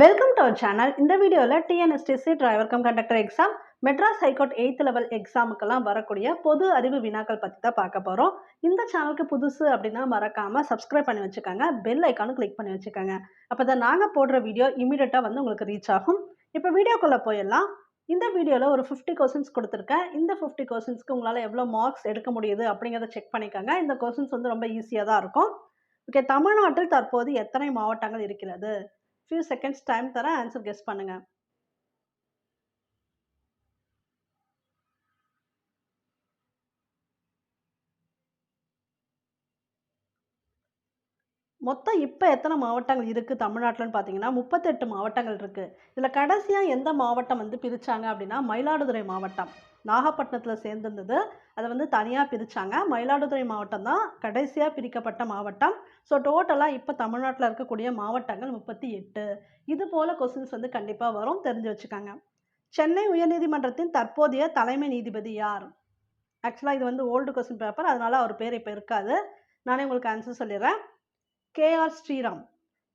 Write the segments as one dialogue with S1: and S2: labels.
S1: Welcome to our channel இந்த வீடியோவில் TNSTC driver cum conductor exam Madras high court eighth level எக்ஸாமுக்கெல்லாம் வரக்கூடிய பொது அறிவு வினாக்கள் பற்றி தான் பார்க்க போகிறோம் இந்த சேனலுக்கு புதுசு அப்படின்னா மறக்காமல் சப்ஸ்கிரைப் பண்ணி வச்சுக்கோங்க. பெல் ஐக்கானும் கிளிக் பண்ணி வச்சுக்கோங்க. அப்போ தான் நாங்கள் போடுற வீடியோ இமீடியட்டாக வந்து உங்களுக்கு ரீச் ஆகும். இப்போ வீடியோக்குள்ளே போயிடலாம். இந்த வீடியோவில் ஒரு ஃபிஃப்டி கொஸ்டின்ஸ் கொடுத்துருக்கேன். இந்த ஃபிஃப்டி கொஸ்டின்ஸ்க்கு உங்களால் எவ்வளோ மார்க்ஸ் எடுக்க முடியுது அப்படிங்கிறத செக் பண்ணிக்கோங்க. இந்த கொஸ்டின்ஸ் வந்து ரொம்ப ஈஸியாக தான் இருக்கும். ஓகே தமிழ்நாட்டில் தற்போது எத்தனை மாவட்டங்கள் இருக்கிறது? ஃபியூ செகண்ட்ஸ் டைம் தரேன் ஆன்சர் கெஸ் பண்ணுங்கள் மொத்தம் இப்போ எத்தனை மாவட்டங்கள் இருக்குது தமிழ்நாட்டில்னு பார்த்தீங்கன்னா முப்பத்தெட்டு மாவட்டங்கள் இருக்குது இதில் கடைசியாக எந்த மாவட்டம் வந்து பிரித்தாங்க அப்படின்னா மயிலாடுதுறை மாவட்டம். நாகப்பட்டினத்தில் சேர்ந்திருந்தது. அதை வந்து தனியாக பிரித்தாங்க மயிலாடுதுறை மாவட்டம் தான் கடைசியாக பிரிக்கப்பட்ட மாவட்டம். ஸோ டோட்டலாக இப்போ தமிழ்நாட்டில் இருக்கக்கூடிய மாவட்டங்கள் முப்பத்தி எட்டு. இது போல் கொஸ்டின்ஸ் வந்து கண்டிப்பாக வரும் தெரிஞ்சு வச்சுக்கோங்க. சென்னை உயர்நீதிமன்றத்தின் தற்போதைய தலைமை நீதிபதி யார்? ஆக்சுவலாக இது வந்து ஓல்டு கொஸ்டின் பேப்பர் அதனால் அவர் பேர் இப்போ இருக்காது. நானே உங்களுக்கு ஆன்சர் சொல்லிடுறேன். கேஆர் ஸ்ரீராம்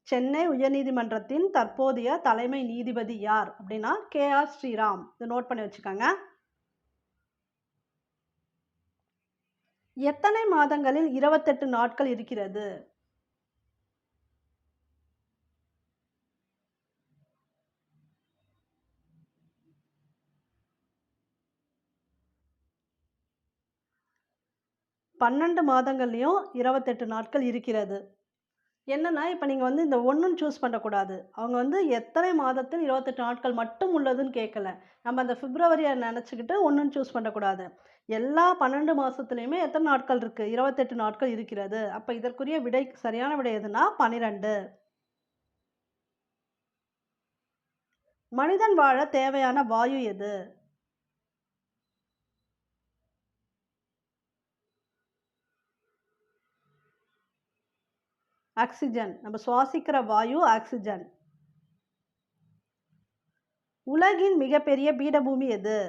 S1: சென்னை உயர்நீதிமன்றத்தின் தற்போதைய தலைமை நீதிபதி யார்? அப்படின்னா கேஆர் ஸ்ரீராம். இதை நோட் பண்ணி வச்சுக்கோங்க. எத்தனை மாதங்களில் இருபத்தெட்டு நாட்கள் இருக்கிறது? பன்னெண்டு மாதங்கள்லேயும் இருபத்தெட்டு நாட்கள் இருக்கிறது. என்னென்னா இப்போ நீங்கள் வந்து இந்த ஒன்றுன்னு சூஸ் பண்ணக்கூடாது. அவங்க வந்து எத்தனை மாதத்தில் இருபத்தெட்டு நாட்கள் மட்டும் உள்ளதுன்னு கேட்கல நம்ம அந்த பிப்ரவரியை நினச்சிக்கிட்டு ஒன்றுன்னு சூஸ் பண்ணக்கூடாது. எல்லா பன்னெண்டு மாதத்துலேயுமே எத்தனை நாட்கள் இருக்குது இருபத்தெட்டு நாட்கள் இருக்கிறது. அப்போ இதற்குரிய விடை சரியான விடை எதுனா பன்னிரெண்டு மனிதன் வாழ தேவையான வாயு எது? ஆக்சிஜன். நம்ம சுவாசிக்கிற வாயு ஆக்சிஜன். உலகின் மிகப்பெரிய பீடபூமி எது?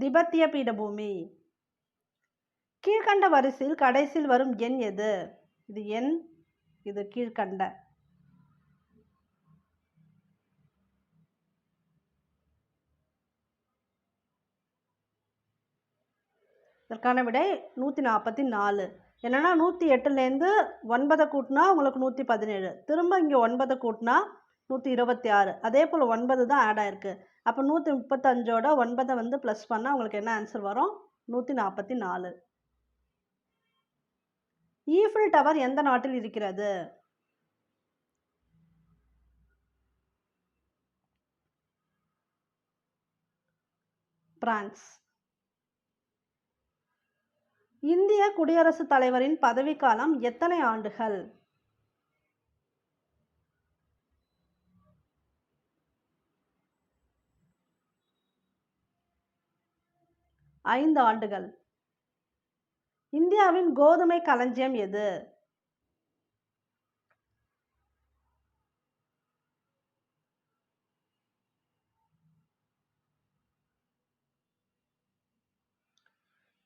S1: திபெத்திய பீடபூமி. கீழ்கண்ட வரிசையில் கடைசியில் வரும் எண் எது? இது எண் இது கீழ்கண்ட. இதற்கான விடை நூற்றி நாற்பத்தி நாலு. என்னென்னா நூற்றி எட்டுலேருந்து ஒன்பதை கூட்டினா உங்களுக்கு நூற்றி பதினேழு. திரும்ப இங்கே ஒன்பதை கூட்டினா நூற்றி இருபத்தி ஆறு. அதே போல் ஒன்பது தான் ஆட் ஆயிருக்கு. அப்போ நூற்றி முப்பத்தஞ்சோட ஒன்பதை வந்து ப்ளஸ் பண்ணால் உங்களுக்கு என்ன ஆன்சர் வரும்? நூற்றி நாற்பத்தி நாலு. ஈஃபில் டவர் எந்த நாட்டில் இருக்கிறது? பிரான்ஸ். இந்திய குடியரசுத் தலைவரின் பதவிக்காலம் எத்தனை ஆண்டுகள்? ஐந்து ஆண்டுகள். இந்தியாவின் கோதுமை களஞ்சியம் எது?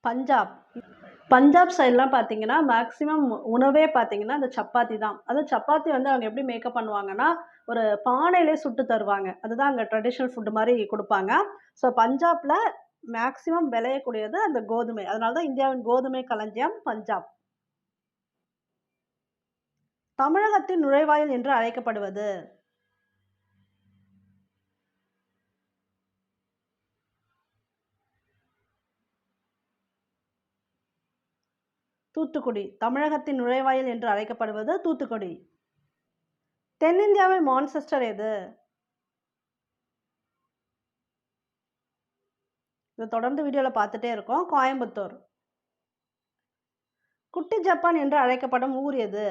S1: பஞ்சாப். பஞ்சாப் சைட்லாம் பார்த்தீங்கன்னா மேக்ஸிமம் உணவே பார்த்தீங்கன்னா அந்த சப்பாத்தி தான். அதுவும் சப்பாத்தி வந்து அவங்க எப்படி மேக்கப் பண்ணுவாங்கன்னா ஒரு பானையிலே சுட்டு தருவாங்க. அதுதான் அங்கே ட்ரெடிஷ்னல் ஃபுட்டு மாதிரி கொடுப்பாங்க. ஸோ பஞ்சாபில் மேக்ஸிமம் விளையக்கூடியது அந்த கோதுமை. அதனால தான் இந்தியாவின் கோதுமை களஞ்சியம் பஞ்சாப். தமிழகத்தின் நுழைவாயில் என்று அழைக்கப்படுவது. தூத்துக்குடி தமிழகத்தின் நுழைவாயில் என்று அழைக்கப்படுவது தூத்துக்குடி. தென்னிந்தியாவின் மான்செஸ்டர் எது? இது தொடர்ந்து வீடியோவில் பார்த்துட்டே இருக்கோம். கோயம்புத்தூர். குட்டி ஜப்பான் என்று அழைக்கப்படும் ஊர் எது?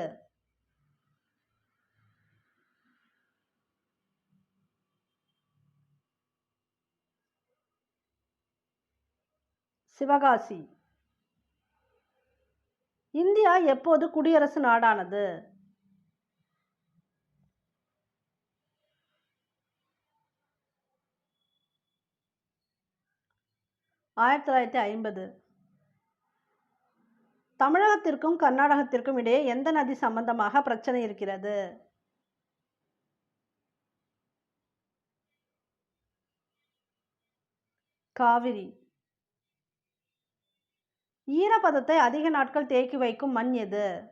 S1: சிவகாசி. இந்தியா எப்போது குடியரசு நாடானது? ஆயிரத்தி தொள்ளாயிரத்தி ஐம்பது. தமிழகத்திற்கும் கர்நாடகத்திற்கும் இடையே எந்த நதி சம்பந்தமாக பிரச்சனை இருக்கிறது? காவிரி. ஈரப்பதத்தை அதிக நாட்கள் தேக்கி வைக்கும் மண் எது?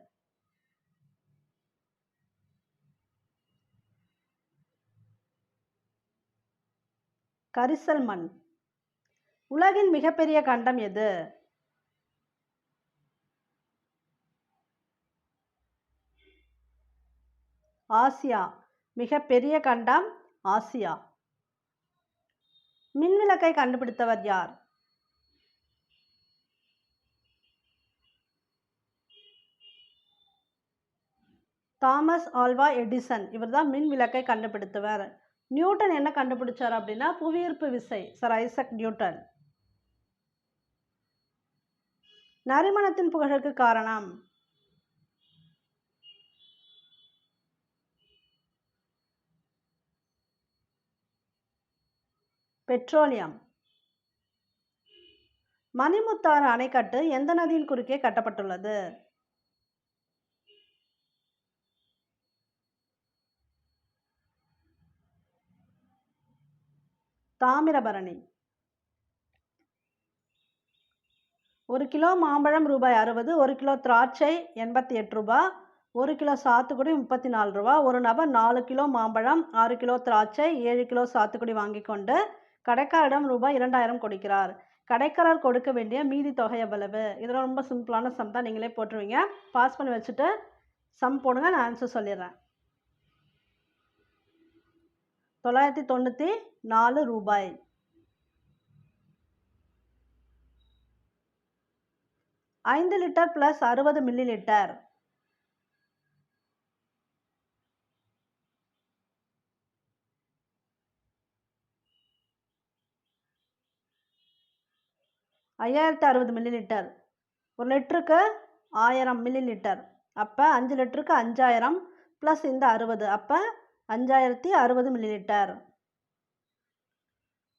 S1: கரிசல் மண். உலகின் மிகப்பெரிய கண்டம் எது? ஆசியா. மிகப்பெரிய கண்டம் ஆசியா. மின்விளக்கை கண்டுபிடித்தவர் யார்? Thomas Alva Edison. இவர் தான் மின் விளக்கை கண்டுபிடித்தவர். நியூட்டன் என்ன கண்டுபிடிச்சார் அப்படின்னா புவியீர்ப்பு விசை சர் ஐசக் நியூட்டன். நறுமணத்தின் புகழுக்கு காரணம்? பெட்ரோலியம். மணிமுத்தாறு அணைக்கட்டு எந்த நதியின் குறுக்கே கட்டப்பட்டுள்ளது? தாமிரபரணி. ஒரு கிலோ மாம்பழம் ரூபாய் அறுபது ஒரு கிலோ திராட்சை எண்பத்தி எட்டு ரூபா ஒரு கிலோ சாத்துக்குடி முப்பத்தி நாலு ரூபா ஒரு நபர் நாலு கிலோ மாம்பழம் ஆறு கிலோ திராட்சை ஏழு கிலோ சாத்துக்குடி வாங்கி கொண்டு கடைக்காரரிடம் ரூபாய் இரண்டாயிரம் கொடுக்கிறார். கடைக்காரர் கொடுக்க வேண்டிய மீதி தொகை எவ்வளவு? இதெல்லாம் ரொம்ப சிம்பிளான சம் தான். நீங்களே போட்டுருவீங்க. பாஸ் பண்ணி வச்சுட்டு சம் போடுங்க. நான் ஆன்சர் சொல்லிடுறேன். தொள்ளாயிரத்தி தொண்ணூற்றி நாலு ரூபாய். ஐந்து லிட்டர் ப்ளஸ் அறுபது மில்லி லிட்டர் ஐயாயிரத்தி அறுபது மில்லி லிட்டர் ஒரு லிட்டருக்கு ஆயிரம் மில்லி லிட்டர் அப்போ அஞ்சு லிட்டருக்கு அஞ்சாயிரம் ப்ளஸ் இந்த அறுபது. அப்போ அஞ்சாயிரத்தி அறுபது மில்லி லிட்டர்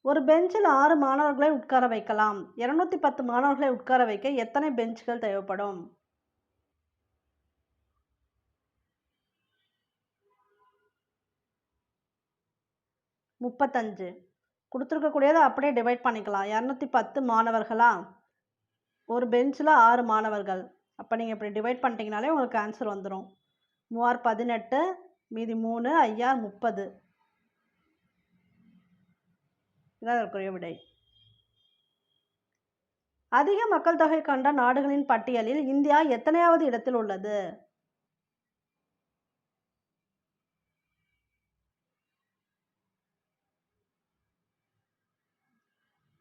S1: ஒரு பெஞ்சில் ஆறு மாணவர்களை உட்கார வைக்கலாம். இரநூத்தி பத்து மாணவர்களை உட்கார வைக்க எத்தனை பெஞ்சுகள் தேவைப்படும்? முப்பத்தஞ்சு. கொடுத்துருக்கக்கூடியதை அப்படியே டிவைட் பண்ணிக்கலாம். இரநூத்தி பத்து மாணவர்களா? ஒரு பெஞ்சில் ஆறு மாணவர்கள். அப்போ நீங்கள் இப்படி டிவைட் பண்ணிட்டீங்கனாலே உங்களுக்கு ஆன்சர் வந்துடும் மூவார் பதினெட்டு மீதி மூணு ஐயா முப்பது. இதற்குரிய விடை. அதிக மக்கள் தொகை கொண்ட நாடுகளின் பட்டியலில் இந்தியா எத்தனையாவது இடத்தில் உள்ளது?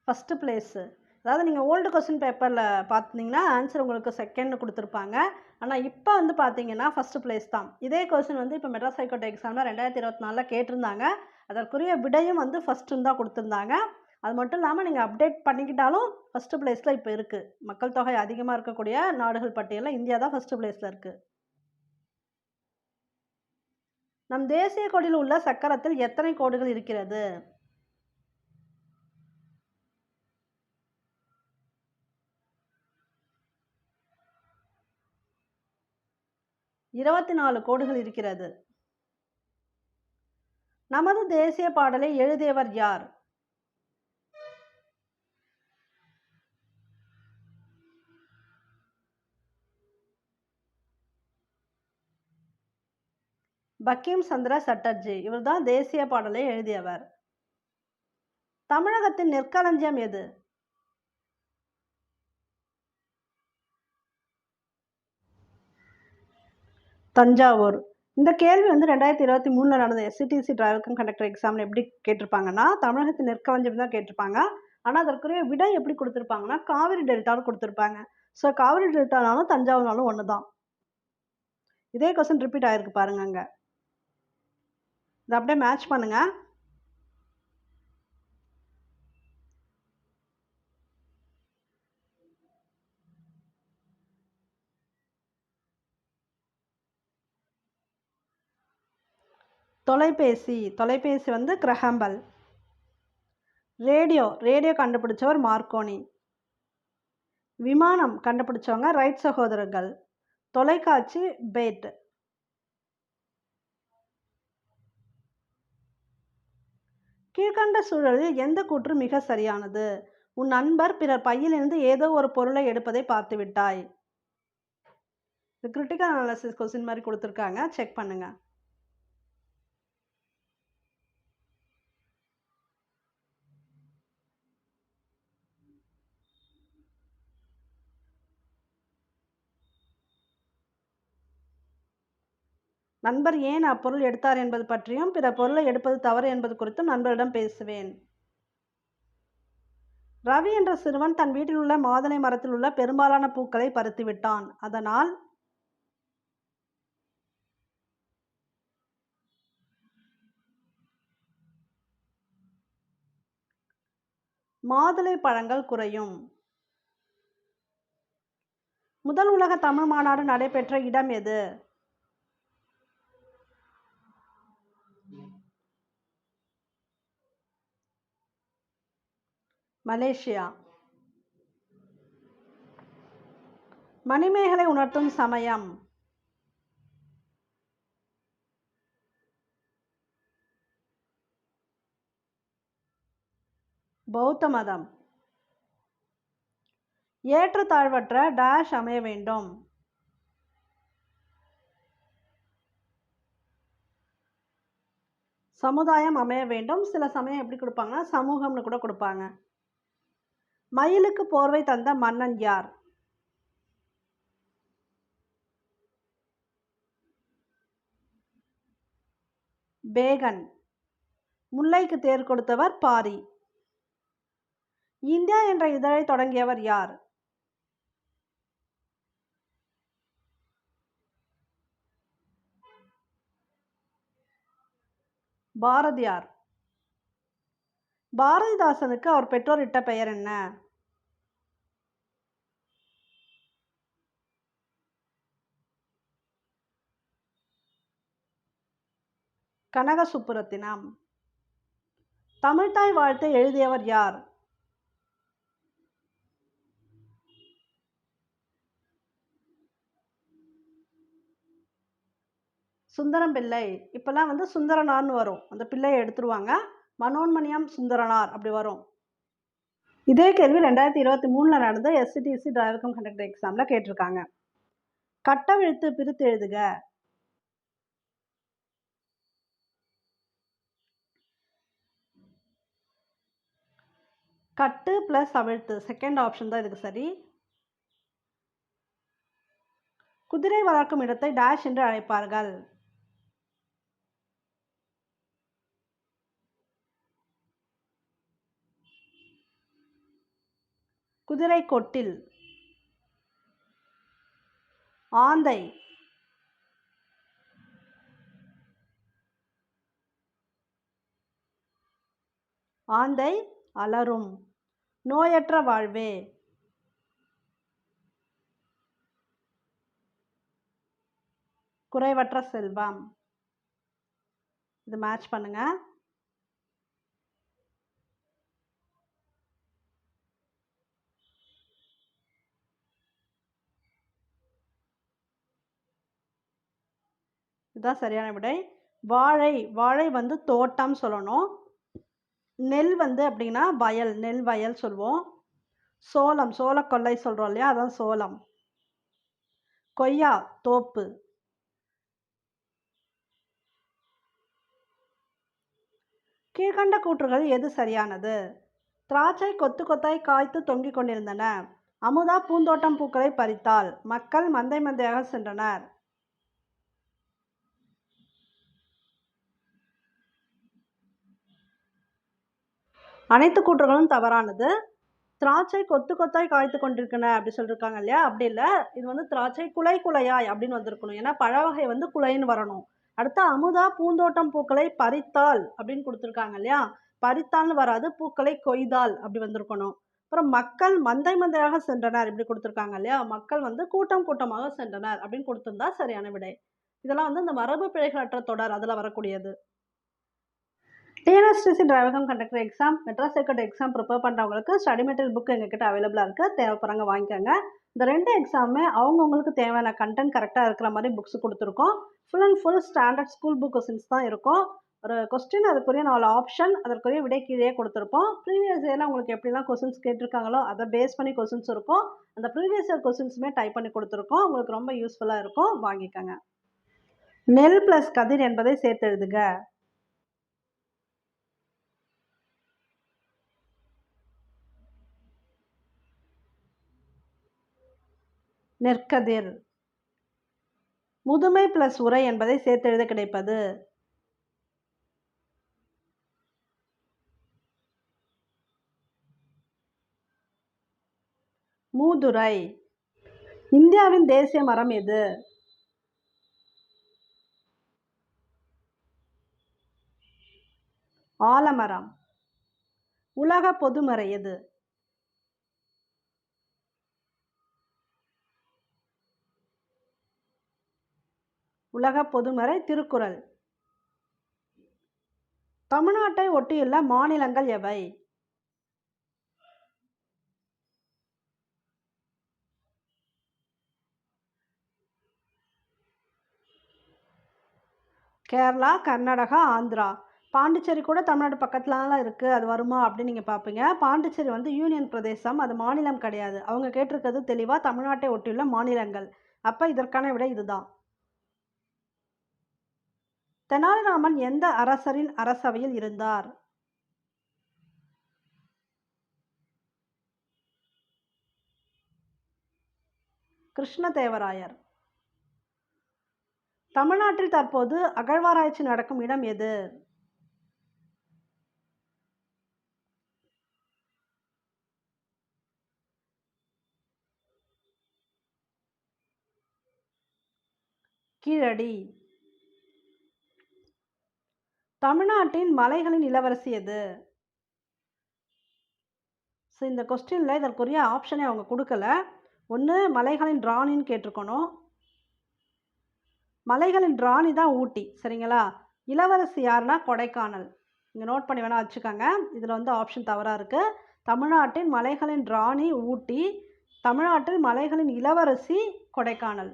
S1: ஃபஸ்ட்டு பிளேஸு அதாவது நீங்கள் ஓல்டு கொஸ்டின் பேப்பரில் பார்த்தீங்கன்னா ஆன்சர் உங்களுக்கு செகண்ட் கொடுத்துருப்பாங்க. ஆனால் இப்போ வந்து பார்த்தீங்கன்னா ஃபஸ்ட்டு பிளேஸ் தான். இதே கொஸ்டின் வந்து இப்போ மெட்ராஸ் ஹைகோர்ட் எக்ஸாமில் ரெண்டாயிரத்தி இருபத்தி நாலில் கேட்டிருந்தாங்க. அதற்குரிய விடையும் வந்து ஃபஸ்ட்டுன்னு தான் கொடுத்துருந்தாங்க. அது மட்டும் இல்லாமல் நீங்கள் அப்டேட் பண்ணிக்கிட்டாலும் ஃபஸ்ட்டு பிளேஸில் இப்போ இருக்குது மக்கள் தொகை அதிகமாக இருக்கக்கூடிய நாடுகள் பட்டியலில் இந்தியா தான் ஃபஸ்ட்டு பிளேஸில் இருக்குது நம் தேசிய கொடியில் உள்ள சக்கரத்தில் எத்தனை கோடுகள் இருக்கிறது? இருபத்தி நாலு கோடுகள் இருக்கிறது. நமது தேசிய பாடலை எழுதியவர் யார்? பக்கீம் சந்திர சட்டர்ஜி. இவர்தான் தேசிய பாடலை எழுதியவர். தமிழகத்தின் நெற்களஞ்சியம் எது? தஞ்சாவூர். இந்த கேள்வி வந்து ரெண்டாயிரத்தி இருபத்தி மூணில் நடந்த எஸ்சிடிசி டிரைவருக்கும் கண்டக்டர் எக்ஸாமில் எப்படி கேட்டிருப்பாங்கன்னா தமிழகத்தின் வஞ்சம் தான் கேட்டிருப்பாங்க. ஆனால் அதற்குரிய விடை எப்படி கொடுத்துருப்பாங்கன்னா காவிரி டெல்டான்னு கொடுத்துருப்பாங்க. ஸோ காவிரி டெல்டானாலும் தஞ்சாவூர்னாலும் ஒன்று தான் இதே கொஸ்டின் ரிப்பீட் ஆகிருக்கு பாருங்க அங்கே. இதை அப்படியே மேட்ச் பண்ணுங்கள் தொலைபேசி தொலைபேசி வந்து கிரஹம்பல் ரேடியோ ரேடியோ கண்டுபிடிச்சவர் மார்க்கோனி. விமானம் கண்டுபிடிச்சவங்க ரைட் சகோதரர்கள். தொலைக்காட்சி பேட். கீழ்கண்ட சூழலில் எந்த கூற்று மிக சரியானது? உன் நண்பர் பிறர் பையிலிருந்து ஏதோ ஒரு பொருளை எடுப்பதை பார்த்து விட்டாய் இது கிரிட்டிக்கல் அனாலிசிஸ் கொஸ்டின் மாதிரி கொடுத்துருக்காங்க. செக் பண்ணுங்கள் நண்பர் ஏன் அப்பொருள் எடுத்தார் என்பது பற்றியும் பிற பொருளை எடுப்பது தவறு என்பது குறித்தும் நண்பரிடம் பேசுவேன். ரவி என்ற சிறுவன் தன் வீட்டில் உள்ள மாதுளை மரத்தில் உள்ள பெரும்பாலான பூக்களை பறித்து விட்டான். அதனால் மாதுளை பழங்கள் குறையும். முதல் உலக தமிழ் மாநாடு நடைபெற்ற இடம் எது? மலேசியா. மணிமேகலை உணர்த்தும் சமயம். பௌத்த மதம். ஏற்றத்தாழ்வற்ற டேஷ் அமைய வேண்டும். சமுதாயம் அமைய வேண்டும். சில சமயம் எப்படி கொடுப்பாங்கன்னா சமூகம்னு கூட கொடுப்பாங்க. மயிலுக்கு போர்வை தந்த மன்னன் யார்? பேகன். முல்லைக்கு தேர் கொடுத்தவர் பாரி. இந்தியா என்ற இதழை தொடங்கியவர் யார்? பாரதியார். பாரதிதாசனுக்கு அவர் பெற்றோர் இட்ட பெயர் என்ன? கனக சுப்புரத்தினம் தமிழ்தாய் வாழ்த்தை எழுதியவர் யார்? சுந்தரம் பிள்ளை இப்போல்லாம் வந்து சுந்தரனார்னு வரும். அந்த பிள்ளையை எடுத்துருவாங்க. மனோன்மணியம் சுந்தரனார் அப்படி வரும். இதே கேள்வி ரெண்டாயிரத்தி இருபத்தி மூணில் நடந்த எஸ்சிடிசி டிரைவர் கம் கண்டக்டர் எக்ஸாமில் கேட்டிருக்காங்க. கட்டவிழுத்து பிரித்து எழுதுக. கட்டு ப்ளஸ் அவிழ்த்து. செகண்ட் ஆப்ஷன் தான் இதுக்கு சரி. குதிரை வளர்க்கும் இடத்தை டேஷ் என்று அழைப்பார்கள். குதிரை கொட்டில் ஆந்தை. ஆந்தை அலரும். நோயற்ற வாழ்வே. குறைவற்ற செல்வம். இது மேட்ச் பண்ணுங்கள் இதுதான் சரியான விடை. வாழை வாழை வந்து தோட்டம் சொல்லணும். நெல் வந்து அப்படின்னா வயல் நெல் வயல் சொல்லுவோம். சோளம் சோளக்கொல்லை சொல்கிறோம் இல்லையா? அதான் சோளம். கொய்யா தோப்பு. கீழ்கண்ட கூற்றுகள் எது சரியானது? திராட்சை கொத்து கொத்தாய் காய்த்து தொங்கிக் கொண்டிருந்தன. அமுதா பூந்தோட்டம் பூக்களை பறித்தாள். மக்கள் மந்தை மந்தையாக சென்றனர். அனைத்து கூற்றுகளும் தவறானது. திராட்சை கொத்து கொத்தாய் காய்த்து கொண்டிருக்கன அப்படி சொல்லியிருக்காங்க இல்லையா? அப்படி இல்லை. இது வந்து திராட்சை குலை குலையாய் அப்படின்னு வந்திருக்கணும். ஏன்னா பழ வகை வந்து குலைன்னு வரணும். அடுத்து அமுதா பூந்தோட்டம் பூக்களை பறித்தாள் அப்படின்னு கொடுத்துருக்காங்க இல்லையா? பறித்தாள்னு வராது பூக்களை கொய்தாள் அப்படி வந்திருக்கணும். அப்புறம் மக்கள் மந்தை மந்தையாக சென்றனர் இப்படி கொடுத்துருக்காங்க இல்லையா? மக்கள் வந்து கூட்டம் கூட்டமாக சென்றனர் அப்படின்னு கொடுத்துருந்தா சரியான விடை. இதெல்லாம் வந்து இந்த மரபு பிழைகளற்ற தொடர் அதில் வரக்கூடியது. TNSTC driver cum conductor exam Madras circuit exam prepare பண்ணுறவங்களுக்கு ஸ்டடி மெட்டீரியல் புக் எங்ககிட்ட அவைலபிளாக இருக்குது தேவைப்படுறாங்க வாங்கிக்கோங்க. இந்த ரெண்டு எக்ஸாமுமே அவங்கவுங்களுக்கு தேவையான கண்டென்ட் கரெக்டாக இருக்கிற மாதிரி புக்ஸ் கொடுத்துருக்கோம். Full and full standard school book questions தான் இருக்கும். ஒரு கொஸ்டின் அதுக்குரிய நாலு ஆப்ஷன் அதற்குரிய விடை கீழே கொடுத்துருப்போம். ப்ரீவியஸ் இயரில் உங்களுக்கு எப்படிலாம் கொஸ்டின்ஸ் கேட்டிருக்காங்களோ அதை பேஸ் பண்ணி கொஸ்டின்ஸ் இருக்கும். அந்த ப்ரீவியஸ் இயர் கொஸ்டின்ஸுமே டைப் பண்ணி கொடுத்துருக்கோம். உங்களுக்கு ரொம்ப யூஸ்ஃபுல்லாக இருக்கும். வாங்கிக்கோங்க. நெல் ப்ளஸ் கதிர் என்பதை சேர்த்து எழுதுக நெற்கதிர். முதுமை பிளஸ் உரை என்பதை சேர்த்தெழுத கிடைப்பது. மூதுரை. இந்தியாவின் தேசிய மரம் எது? ஆலமரம். உலக பொதுமறை எது? உலக பொதுமறை திருக்குறள். தமிழ்நாட்டை ஒட்டியுள்ள மாநிலங்கள் எவை? கேரளா கர்நாடகா ஆந்திரா. பாண்டிச்சேரி கூட தமிழ்நாடு பக்கத்துலலாம் இருக்குது அது வருமா அப்படின்னு நீங்கள் பார்ப்பீங்க பாண்டிச்சேரி வந்து யூனியன் பிரதேசம். அது மாநிலம் கிடையாது. அவங்க கேட்டிருக்கிறது தெளிவாக தமிழ்நாட்டை ஒட்டியுள்ள மாநிலங்கள். அப்போ இதற்கான விட இதுதான். தெனாலிராமன் எந்த அரசரின் அரசவையில் இருந்தார்? கிருஷ்ணதேவராயர். தமிழ்நாட்டில் தற்போது அகழ்வாராய்ச்சி நடக்கும் இடம் எது? கீழடி. தமிழ்நாட்டின் மலைகளின் இளவரசி எது? ஸோ இந்த கொஸ்டினில் இதற்குரிய ஆப்ஷனே அவங்க கொடுக்கல. ஒன்று மலைகளின் ராணின்னு கேட்டிருக்கணும். மலைகளின் ராணி தான் ஊட்டி சரிங்களா? இளவரசி யாருன்னா கொடைக்கானல். இங்கே நோட் பண்ணி வேணால் வச்சுக்கோங்க. இதில் வந்து ஆப்ஷன் தவறாக இருக்குது தமிழ்நாட்டின் மலைகளின் ராணி ஊட்டி தமிழ்நாட்டில் மலைகளின் இளவரசி கொடைக்கானல்.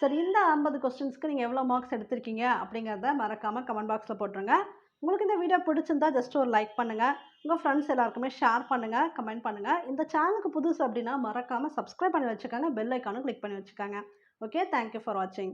S1: சரி இந்த ஐம்பது கொஸ்டின்ஸ்க்கு நீங்கள் எவ்வளோ மார்க்ஸ் எடுத்திருக்கீங்க அப்படிங்கிறத மறக்காமல் கமெண்ட் பாக்ஸில் போட்டுருங்க. உங்களுக்கு இந்த வீடியோ பிடிச்சிருந்தா ஜஸ்ட் ஒரு லைக் பண்ணுங்கள் உங்கள் ஃப்ரெண்ட்ஸ் எல்லாருக்குமே ஷேர் பண்ணுங்கள் கமெண்ட் பண்ணுங்கள் இந்த சேனலுக்கு புதுசு அப்படின்னா மறக்காமல் சப்ஸ்கிரைப் பண்ணி வச்சுக்கோங்க. பெல் ஐக்கானும் கிளிக் பண்ணி வச்சுக்கோங்க. ஓகே தேங்க்யூ ஃபார் வாட்சிங்